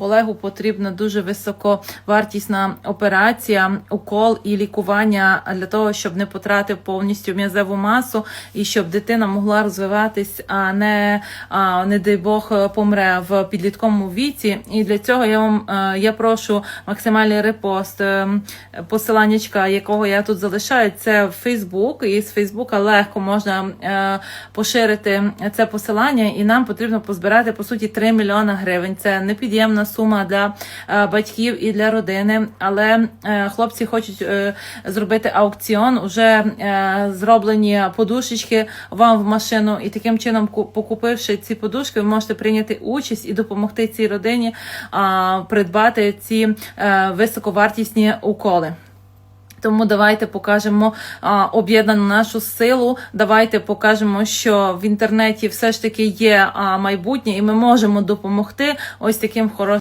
Олегу потрібна дуже високовартісна операція, укол і лікування для того, щоб не потратив повністю м'язеву масу і щоб дитина могла розвиватись, а не, а, не дай Бог, помре в підлітковому віці. І для цього я вам е, я прошу максимальний репост е, посиланнячка, якого я тут залишаю. Це в Фейсбук, і з Фейсбука легко можна е, поширити це посилання, і нам потрібно позбирати по суті 3 мільйона гривень. Це непід'ємна сума для е, батьків і для родини. Але е, хлопці хочуть е, зробити аукціон. Уже зроблені подушечки вам в машину, і таким чином, ку- покупивши ці подушки, ви можете прийняти участь і допомогти цій родині придбати ці високовартісні уколи. Тому давайте покажемо об'єднану нашу силу. Давайте покажемо, що в інтернеті все ж таки є а, майбутнє, і ми можемо допомогти ось таким хорошим.